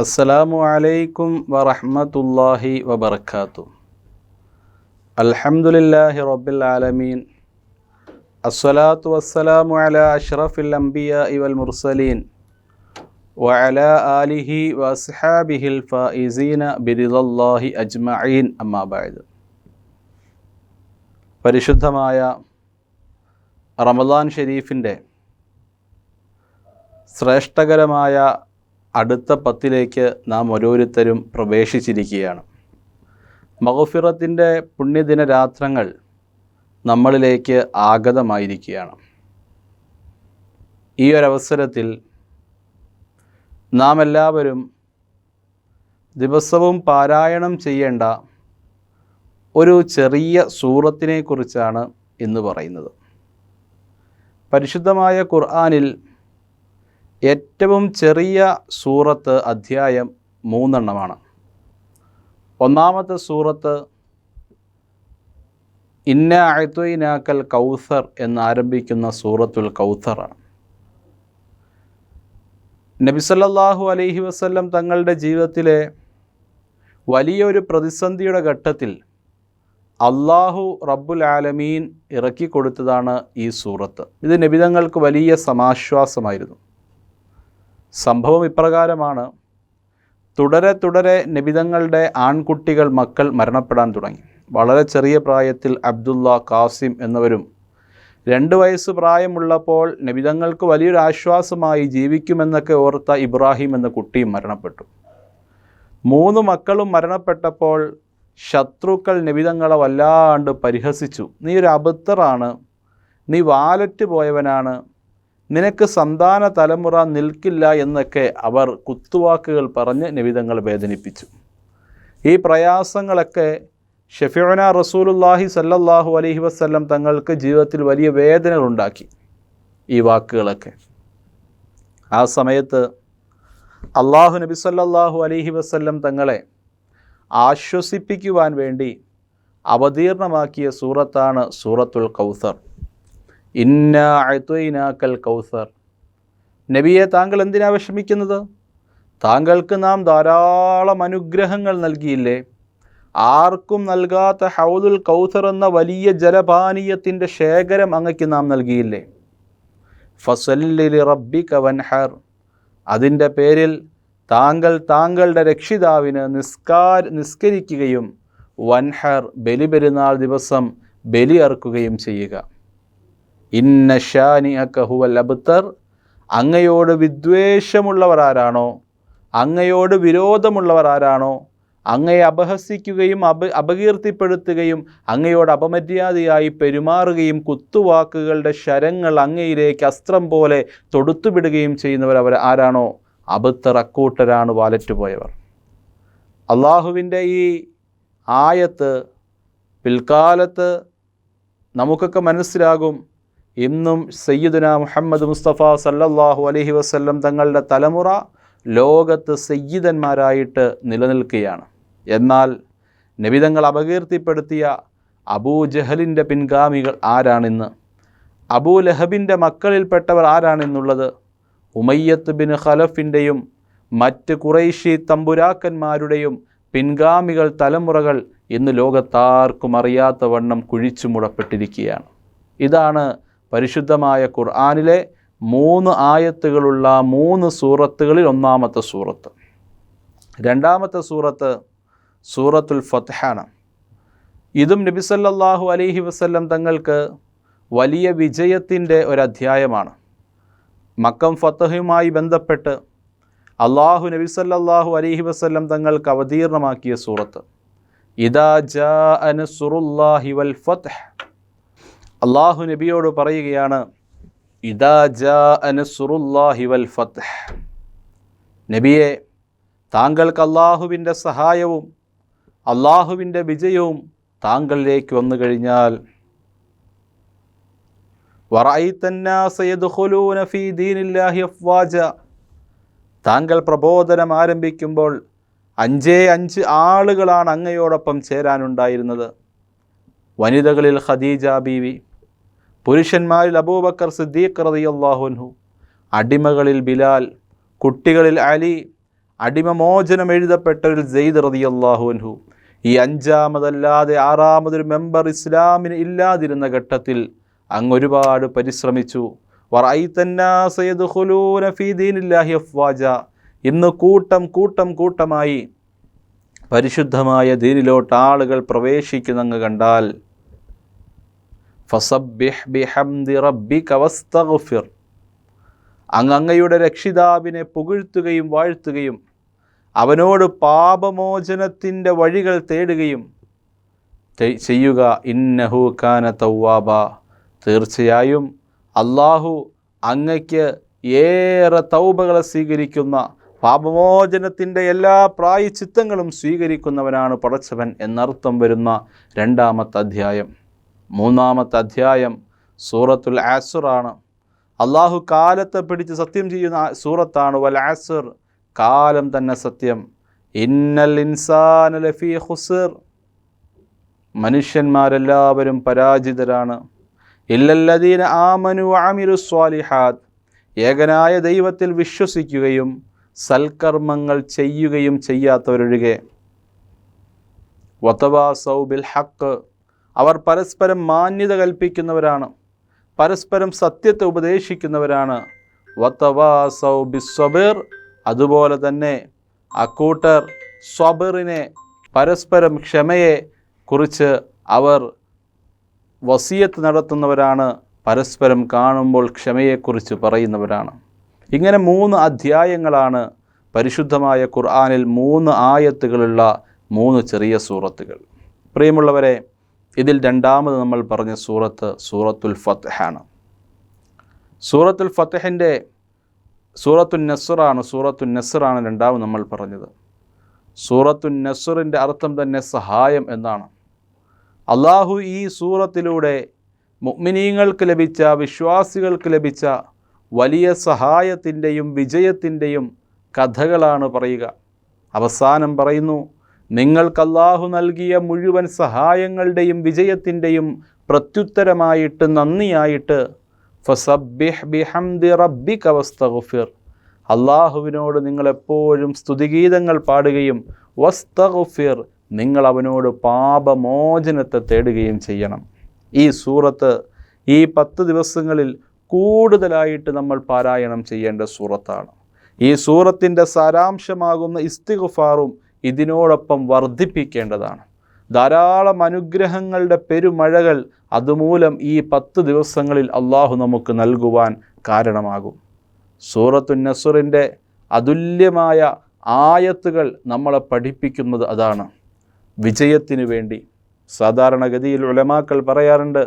അസ്സലാമു അലൈക്കും വറഹ്മത്തുള്ളാഹി വബർക്കാത്തു അൽഹംദുലില്ലാഹി റബ്ബിൽ ആലമീൻ. അസ്സലാത്തു വസ്സലാമു അലാ അഷ്റഫിൽ അംബിയ വൽ മുർസലീൻ. വഅലാ ആലിഹി വസ്ഹാബിഹിൽ ഫായിസീന ബിരിദല്ലാഹി അജ്മഈൻ. അമ്മാ ബഅദ്. പരിശുദ്ധമായ റമദാൻ ഷെരീഫിന്റെ ശ്രേഷ്ഠകരമായ അടുത്ത പത്തിലേക്ക് നാം ഓരോരുത്തരും പ്രവേശിച്ചിരിക്കുകയാണ്. മഹഫിറത്തിന്റെ പുണ്യദിന രാത്രങ്ങൾ നമ്മളിലേക്ക് ആഗതമായിരിക്കുകയാണ്. ഈ ഒരവസരത്തിൽ നാം എല്ലാവരും ദിവസവും പാരായണം ചെയ്യേണ്ട ഒരു ചെറിയ സൂറത്തിനെക്കുറിച്ചാണ് ഇന്ന് പറയുന്നത്. പരിശുദ്ധമായ ഖുർആനിൽ ഏറ്റവും ചെറിയ സൂറത്ത് അധ്യായം മൂന്നെണ്ണമാണ്. ഒന്നാമത്തെ സൂറത്ത് ഇന്ന അഴ്ത്വയിനാക്കൽ കൗസർ എന്നാരംഭിക്കുന്ന സൂറത്തുൽ കൗസറാണ്. നബിസല്ലാഹു അലൈഹി വസ്ല്ലം തങ്ങളുടെ ജീവിതത്തിലെ വലിയൊരു പ്രതിസന്ധിയുടെ ഘട്ടത്തിൽ അള്ളാഹു റബ്ബുൽ ആലമീൻ ഇറക്കി കൊടുത്തതാണ് ഈ സൂറത്ത്. ഇത് നബിതങ്ങൾക്ക് വലിയ സമാശ്വാസമായിരുന്നു. സംഭവം ഇപ്രകാരമാണ്. തുടരെ തുടരെ നിബിതങ്ങളുടെ ആൺകുട്ടികൾ മക്കൾ മരണപ്പെടാൻ തുടങ്ങി. വളരെ ചെറിയ പ്രായത്തിൽ അബ്ദുള്ള കാസിം എന്നിവരും രണ്ട് വയസ്സ് പ്രായമുള്ളപ്പോൾ നിബിതങ്ങൾക്ക് വലിയൊരു ആശ്വാസമായി ജീവിക്കുമെന്നൊക്കെ ഓർത്ത ഇബ്രാഹിം എന്ന കുട്ടിയും മരണപ്പെട്ടു. മൂന്ന് മക്കളും മരണപ്പെട്ടപ്പോൾ ശത്രുക്കൾ നിബിതങ്ങളെ വല്ലാണ്ട് പരിഹസിച്ചു. നീ ഒരു അബദ്ധറാണ്. നീ വാലറ്റ് പോയവനാണ്. നിനക്ക് സന്താന തലമുറ നിൽക്കില്ല എന്നൊക്കെ അവർ കുത്തുവാക്കുകൾ പറഞ്ഞ് നിവിധങ്ങൾ വേദനിപ്പിച്ചു. ഈ പ്രയാസങ്ങളൊക്കെ ഷെഫിയോന റസൂലുല്ലാഹി സല്ലല്ലാഹു അലൈഹി വസ്ല്ലം തങ്ങൾക്ക് ജീവിതത്തിൽ വലിയ വേദനകൾ ഉണ്ടാക്കി. ഈ വാക്കുകളൊക്കെ. ആ സമയത്ത് അള്ളാഹു നബി സല്ലല്ലാഹു അലൈഹി വസ്ല്ലം തങ്ങളെ ആശ്വസിപ്പിക്കുവാൻ വേണ്ടി അവതീർണമാക്കിയ സൂറത്താണ് സൂറത്തുൽ കൗസർ. ഇന്ന കൗസർ. നബിയെ താങ്കൾ എന്തിനാ വിഷമിക്കുന്നത്? താങ്കൾക്ക് നാം ധാരാളം അനുഗ്രഹങ്ങൾ നൽകിയില്ലേ? ആർക്കും നൽകാത്ത ഹൗദുൽ കൗസർ എന്ന വലിയ ജലപാനീയത്തിന്റെ ശേഖരം അങ്ങയ്ക്ക് നാം നൽകിയില്ലേ? ഫസല്ലി റബ്ബി കവൻഹർ അതിന്റെ പേരിൽ താങ്കൾ താങ്കളുടെ രക്ഷിതാവിന് നിസ്കാര നിസ്കരിക്കുകയും വൻഹർ ബലിപെരുന്നാൾ ദിവസം ബലി അർക്കുകയും ചെയ്യുക. ഇന്ന ഷാനി അക്കഹുവൽ അബുത്തർ അങ്ങയോട് വിദ്വേഷമുള്ളവർ ആരാണോ? അങ്ങയോട് വിരോധമുള്ളവർ ആരാണോ? അങ്ങയെ അപഹസിക്കുകയും അപ അപകീർത്തിപ്പെടുത്തുകയും അങ്ങയോട് അപമര്യാദയായി പെരുമാറുകയും കുത്തുവാക്കുകളുടെ ശരങ്ങൾ അങ്ങയിലേക്ക് അസ്ത്രം പോലെ തൊടുത്തുവിടുകയും ചെയ്യുന്നവർ അവർ ആരാണോ? അബുത്തർ അക്കൂട്ടരാണ് വാലറ്റ് പോയവർ. അള്ളാഹുവിന്റെ ഈ ആയത്ത് പിൽക്കാലത്ത് നമുക്കൊക്കെ മനസ്സിലാകും ഇന്നും സയ്യിദുന മുഹമ്മദ് മുസ്തഫ സല്ലല്ലാഹു അലഹി വസ്ല്ലം തങ്ങളുടെ തലമുറ ലോകത്ത് സയ്യിദന്മാരായിട്ട് നിലനിൽക്കുകയാണ്. എന്നാൽ നബിതങ്ങൾ അപകീർത്തിപ്പെടുത്തിയ അബൂ ജഹലിന്റെ പിൻഗാമികൾ ആരാണിന്ന്? അബൂ ലഹബിന്റെ മക്കളിൽപ്പെട്ടവർ ആരാണെന്നുള്ളത്? ഉമയ്യത്ത് ബിൻ ഖലഫിന്റെയും മറ്റ് കുറൈശി തമ്പുരാക്കന്മാരുടെയും പിൻഗാമികൾ തലമുറകൾ ഇന്ന് ലോകത്താർക്കും അറിയാത്ത വണ്ണം കുഴിച്ചു മുടപ്പെട്ടിരിക്കുകയാണ്. ഇതാണ് പരിശുദ്ധമായ ഖുർആാനിലെ മൂന്ന് ആയത്തുകളുള്ള മൂന്ന് സൂറത്തുകളിൽ ഒന്നാമത്തെ സൂറത്ത്. രണ്ടാമത്തെ സൂറത്ത് സൂറത്തുൽ ഫത്ഹാണ്. ഇതും നബിസല്ലാഹു അലൈഹി വസ്ല്ലം തങ്ങൾക്ക് വലിയ വിജയത്തിന്റെ ഒരധ്യായമാണ്. മക്കം ഫത്തഹുമായി ബന്ധപ്പെട്ട് അള്ളാഹു നബിസല്ലാഹു അലൈഹി വസ്ല്ലം തങ്ങൾക്ക് അവതീർണമാക്കിയ സൂറത്ത്. ഇദാ ജാ അനുസുറുല്ലാഹി വൽ ഫത്ഹ്. അള്ളാഹു നബിയോട് പറയുകയാണ് വൽ നബിയെ താങ്കൾക്ക് അള്ളാഹുവിന്റെ സഹായവും അള്ളാഹുവിന്റെ വിജയവും താങ്കളിലേക്ക് വന്നു കഴിഞ്ഞാൽ താങ്കൾ പ്രബോധനം ആരംഭിക്കുമ്പോൾ അഞ്ചേ അഞ്ച് ആളുകളാണ് അങ്ങയോടൊപ്പം ചേരാനുണ്ടായിരുന്നത്. വനിതകളിൽ ഖദീജ ബീവി പുരുഷന്മാരിൽ അബൂബക്കർ സിദ്ദീഖ് റതിയല്ലാഹുൻഹു അടിമകളിൽ ബിലാൽ കുട്ടികളിൽ അലി അടിമമോചനം എഴുതപ്പെട്ടവരിൽ ജെയ്ദ് റതിയല്ലാഹുൻഹു ഈ അഞ്ചാമതല്ലാതെ ആറാമതൊരു മെമ്പർ ഇസ്ലാമിന് ഇല്ലാതിരുന്ന ഘട്ടത്തിൽ അങ്ങ് ഒരുപാട് പരിശ്രമിച്ചു. ഇന്ന് കൂട്ടം കൂട്ടം കൂട്ടമായി പരിശുദ്ധമായ ദീനിലോട്ട് ആളുകൾ പ്രവേശിക്കുന്നങ്ങ് കണ്ടാൽ ഫസബ്ബിഹ് ബിഹംദി റബ്ബിക വസ്തഗ്ഫിർ. അങ്ങ് അങ്ങയുടെ രക്ഷിതാവിനെ പുകഴ്ത്തുകയും വാഴ്ത്തുകയും അവനോട് പാപമോചനത്തിന്റെ വഴികൾ തേടുകയും ചെയ്യുക. ഇന്നഹു കാന തവ്വാബ തീർച്ചയായും അള്ളാഹു അങ്ങയ്ക്ക് ഏറെ തൗബകളെ സ്വീകരിക്കുന്ന പാപമോചനത്തിന്റെ എല്ലാ പ്രായച്ചിത്തങ്ങളും സ്വീകരിക്കുന്നവനാണ് പടച്ചവൻ എന്നർത്ഥം വരുന്ന രണ്ടാമത്തെ അധ്യായം. മൂന്നാമത്തെ അധ്യായം സൂറത്തുൽ ആസുറാണ് അള്ളാഹു കാലത്തെ പിടിച്ച് സത്യം ചെയ്യുന്ന സൂറത്താണ് വൽ ആസുർ കാലം തന്നെ സത്യം. ഇന്നൽ ഇൻസാൻ ലഫി ഹുസർ മനുഷ്യന്മാരെല്ലാവരും പരാജിതരാണ്. ഇല്ലല്ലദീന ആമനു ആമിരു സ്വാലിഹാദ് ഏകനായ ദൈവത്തിൽ വിശ്വസിക്കുകയും സൽക്കർമ്മങ്ങൾ ചെയ്യുകയും ചെയ്യാത്തവരൊഴികെ. വത്തവാസൗ ബിൽ ഹക്ക് അവർ പരസ്പരം മാന്യത കൽപ്പിക്കുന്നവരാണ് പരസ്പരം സത്യത്തെ ഉപദേശിക്കുന്നവരാണ്. വത്തവാസൗ ബിസ്വബിർ അതുപോലെ തന്നെ അക്കൂട്ടർ സ്വബറിനെ പരസ്പരം ക്ഷമയെ കുറിച്ച് അവർ വസീയത്ത് നടത്തുന്നവരാണ് പരസ്പരം കാണുമ്പോൾ ക്ഷമയെക്കുറിച്ച് പറയുന്നവരാണ്. ഇങ്ങനെ മൂന്ന് അധ്യായങ്ങളാണ് പരിശുദ്ധമായ ഖുർആാനിൽ മൂന്ന് ആയത്തുകളുള്ള മൂന്ന് ചെറിയ സൂറത്തുകൾ. പ്രിയമുള്ളവരെ ഇതിൽ രണ്ടാമത് നമ്മൾ പറഞ്ഞ സൂറത്ത് സൂറത്തുൽ ഫത്തഹാണ് സൂറത്തുൽ ഫത്തഹിന്റെ സൂറത്തുൻ നസറാണ് സൂറത്തുൻ നസറാണ് രണ്ടാമത് നമ്മൾ പറഞ്ഞത്. സൂറത്തുൻ നസറിന്റെ അർത്ഥം തന്നെ സഹായം എന്നാണ്. അള്ളാഹു ഈ സൂറത്തിലൂടെ മുഗ്മിനീങ്ങൾക്ക് ലഭിച്ച വിശ്വാസികൾക്ക് ലഭിച്ച വലിയ സഹായത്തിന്റെയും വിജയത്തിന്റെയും കഥകളാണ് പറയുക. അവസാനം പറയുന്നു നിങ്ങൾക്ക് അള്ളാഹു നൽകിയ മുഴുവൻ സഹായങ്ങളുടെയും വിജയത്തിന്റെയും പ്രത്യുത്തരമായിട്ട് നന്ദിയായിട്ട് ഫസബ്ബിഹ് റബ്ബിക വസ്തഗ്ഫിർ. അള്ളാഹുവിനോട് നിങ്ങളെപ്പോഴും സ്തുതിഗീതങ്ങൾ പാടുകയും വസ്തഗ്ഫിർ നിങ്ങൾ അവനോട് പാപമോചനത്തെ തേടുകയും ചെയ്യണം. ഈ സൂറത്ത് ഈ പത്ത് ദിവസങ്ങളിൽ കൂടുതലായിട്ട് നമ്മൾ പാരായണം ചെയ്യേണ്ട സൂറത്താണ്. ഈ സൂറത്തിന്റെ സാരാംശമാകുന്ന ഇസ്തിഗുഫാറും ഇതിനോടൊപ്പം വർദ്ധിപ്പിക്കേണ്ടതാണ്. ധാരാളം അനുഗ്രഹങ്ങളുടെ പെരുമഴകൾ അതുമൂലം ഈ പത്ത് ദിവസങ്ങളിൽ അള്ളാഹു നമുക്ക് നൽകുവാൻ കാരണമാകും. സൂറത്തു നസുറിന്റെ അതുല്യമായ ആയത്തുകൾ നമ്മളെ പഠിപ്പിക്കുന്നത് അതാണ്. വിജയത്തിനു വേണ്ടി. സാധാരണഗതിയിൽ ഉലമാക്കൾ പറയാറുണ്ട്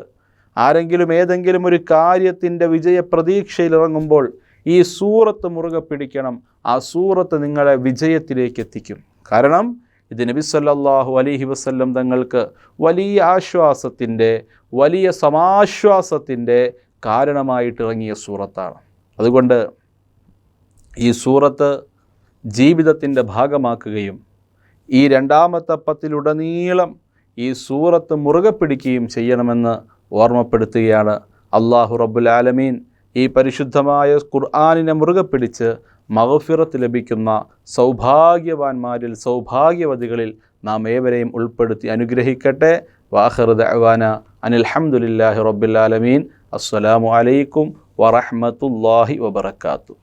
ആരെങ്കിലും ഏതെങ്കിലും ഒരു കാര്യത്തിന്റെ വിജയ പ്രതീക്ഷയിലിറങ്ങുമ്പോൾ ഈ സൂറത്ത് മുറുകെ പിടിക്കണം. ആ സൂറത്ത് നിങ്ങളെ വിജയത്തിലേക്ക് എത്തിക്കും. കാരണം ഇത് നബി സല്ലാഹു അലൈഹി വസ്ല്ലം തങ്ങൾക്ക് വലിയ ആശ്വാസത്തിന്റെ വലിയ സമാശ്വാസത്തിന്റെ കാരണമായിട്ട് ഇറങ്ങിയ സൂറത്താണ്. അതുകൊണ്ട് ഈ സൂറത്ത് ജീവിതത്തിന്റെ ഭാഗമാക്കുകയും ഈ രണ്ടാമത്തെ പത്തിലുടനീളം ഈ സൂറത്ത് മുറുകെ പിടിക്കുകയും ചെയ്യണമെന്ന് ഓർമ്മപ്പെടുത്തുകയാണ് അള്ളാഹു റബ്ബുൽ ആലമീൻ. ഈ പരിശുദ്ധമായ ഖുർആാനിനെ മുറുകെ പിടിച്ച് മഹഫിറത്ത് ലഭിക്കുന്ന സൗഭാഗ്യവാന്മാരിൽ സൗഭാഗ്യവതികളിൽ നാം ഏവരെയും ഉൾപ്പെടുത്തി അനുഗ്രഹിക്കട്ടെ. വാഹറുദ് അവാന അനിൽഹമുല്ലാഹി റബ്ബുലാലമീൻ അസ്സലാമു അലൈക്കും വറഹമത്തല്ലാഹി വബർക്കാത്തു